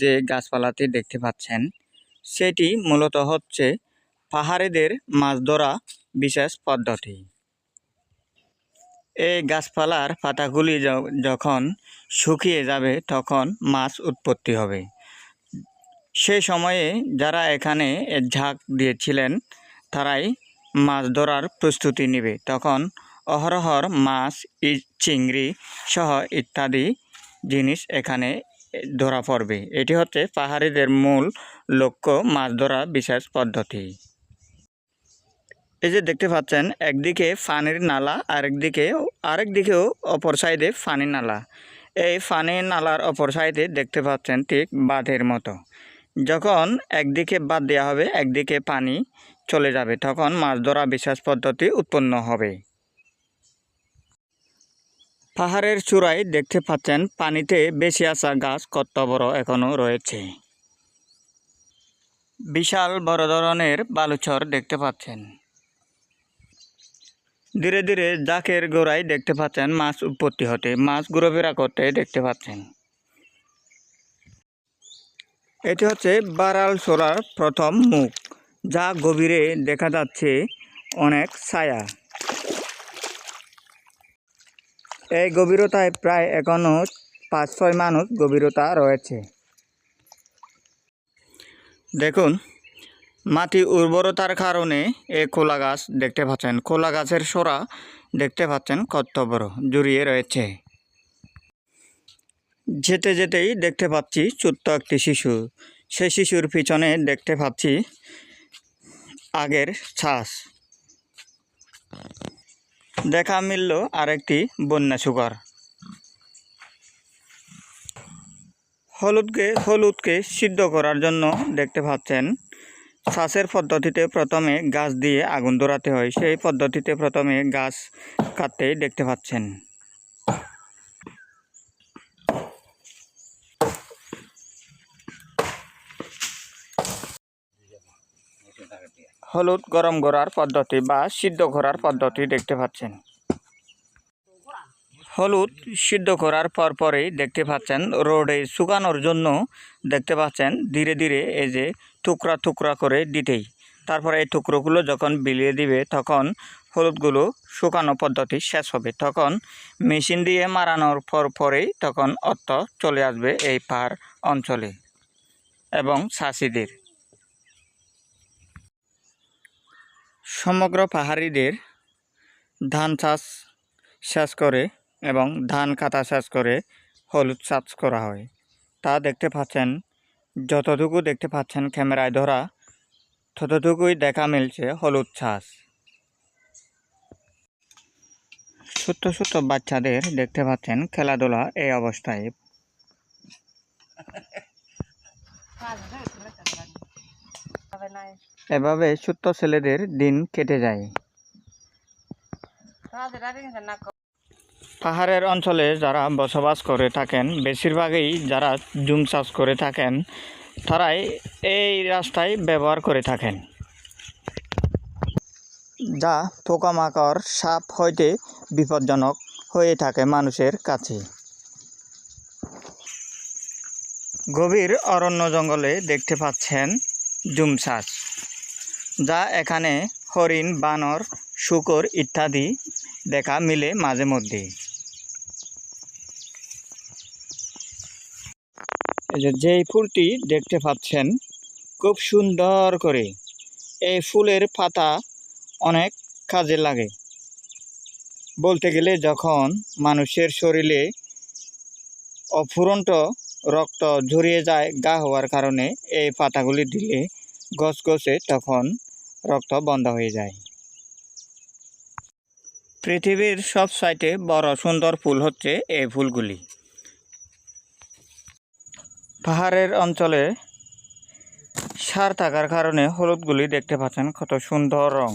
যে গাছপালাটি দেখতে পাচ্ছেন, সেটি মূলত হচ্ছে পাহাড়িদের মাছ ধরা বিশেষ পদ্ধতি। এই গাছপালার পাতাগুলি যখন শুকিয়ে যাবে তখন মাছ উৎপত্তি হবে। সে সময়ে যারা এখানে ঝাঁক দিয়েছিলেন, তারাই মাছ ধরার প্রস্তুতি নেবে। তখন অহরহর মাছ চিংড়ি সহ ইত্যাদি জিনিস এখানে ধরা পড়বে। এটি হচ্ছে পাহাড়িদের মূল লক্ষ্য মাছ ধরা বিশেষ পদ্ধতি। এই যে দেখতে পাচ্ছেন, একদিকে ফানির নালা, আরেকদিকে আরেক দিকেও অপর সাইডে ফানি নালা। এই ফানি নালার অপর সাইডে দেখতে পাচ্ছেন ঠিক বাঁধের মতো। যখন একদিকে বাদ দেওয়া হবে, একদিকে পানি চলে যাবে, তখন মাছ ধরা বিশেষ পদ্ধতি উৎপন্ন হবে। পাহাড়ের চূড়ায় দেখতে পাচ্ছেন, পানিতে বেশি আসা গাছ কত বড় এখনও রয়েছে। বিশাল বড় ধরনের বালুচর দেখতে পাচ্ছেন। ধীরে ধীরে জাকের গোড়ায় দেখতে পাচ্ছেন, মাছ উৎপত্তি হতে, মাছ ঘুরোফেরা করতে দেখতে পাচ্ছেন। এটি হচ্ছে বারাল সোলার প্রথম মুখ, যা গভীরে দেখা যাচ্ছে অনেক ছায়া। এই গভীরতায় প্রায় এখনও পাঁচ ছয় মানুষ গভীরতা রয়েছে দেখুন, মাটি উর্বরতার কারণে এই খোলা গাছ দেখতে পাচ্ছেন। খোলা গাছের সোরা দেখতে পাচ্ছেন কত বড় জড়িয়ে রয়েছে যেতে যেতেই দেখতে পাচ্ছি ছোট্ট একটি শিশু। সেই শিশুর পিছনে দেখতে পাচ্ছি আগের শ্বাস দেখা মিলল আরেকটি বন্যা শুকর। হলুদকে হলুদকে সিদ্ধ করার জন্য দেখতে পাচ্ছেন, শ্বাসের পদ্ধতিতে প্রথমে গাছ দিয়ে আগুন ধরাতে হয়। সেই পদ্ধতিতে প্রথমে গাছ কাটতেই দেখতে পাচ্ছেন। হলুদ গরম করার পদ্ধতি বা সিদ্ধ করার পদ্ধতি দেখতে পাচ্ছেন। হলুদ সিদ্ধ করার পর পরেই দেখতে পাচ্ছেন, রোডে শুকানোর জন্য দেখতে পাচ্ছেন, ধীরে ধীরে এই যে টুকরা টুকরা করে দিতেই। তারপরে এই টুকরোগুলো যখন বিলিয়ে দিবে, তখন হলুদগুলো শুকানো পদ্ধতি শেষ হবে। তখন মেশিন দিয়ে মারানোর পর পরেই তখন অর্থ চলে আসবে এই পাহাড় অঞ্চলে এবং চাষিদের সমগ্র পাহাড়িদের ধান চাষ শেষ করে এবং ধান কাটা শেষ করে হলুদ চাষ করা হয়। তা দেখতে পাচ্ছেন, যতটুকু দেখতে পাচ্ছেন ক্যামেরায় ধরা, ততটুকুই দেখা মিলছে হলুদ চাষ। ছোট্ট ছোট্ট বাচ্চাদের দেখতে পাচ্ছেন খেলাধুলা এই অবস্থায়। এভাবে ছোট্ট ছেলেদের দিন কেটে যায়। পাহাড়ের অঞ্চলে যারা বসবাস করে থাকেন বেশিরভাগই যারা জুম চাষ করে থাকেন তারাই এই রাস্তায় ব্যবহার করে থাকেন। যা পোকামাকড় সাপ হইতে বিপজ্জনক হয়ে থাকে মানুষের কাছে। গভীর অরণ্য জঙ্গলে দেখতে পাচ্ছেন জুম চাষ যা এখানে হরিণ, বানর, শুকর ইত্যাদি দেখা মিলে মাঝে মধ্যে। যেই ফুলটি দেখতে পাচ্ছেন, খুব সুন্দর করে এই ফুলের পাতা অনেক কাজে লাগে। বলতে গেলে যখন মানুষের শরীরে অফুরন্ত রক্ত ঝরিয়ে যায়, গা হওয়ার কারণে এই পাতাগুলি দিলে গছে তখন রক্ত বন্ধ হয়ে যায়। পৃথিবীর সব সাইটে বড় সুন্দর ফুল হচ্ছে এই ফুলগুলি। পাহাড়ের অঞ্চলে সার থাকার কারণে হলুদগুলি দেখতে পাচ্ছেন কত সুন্দর রং।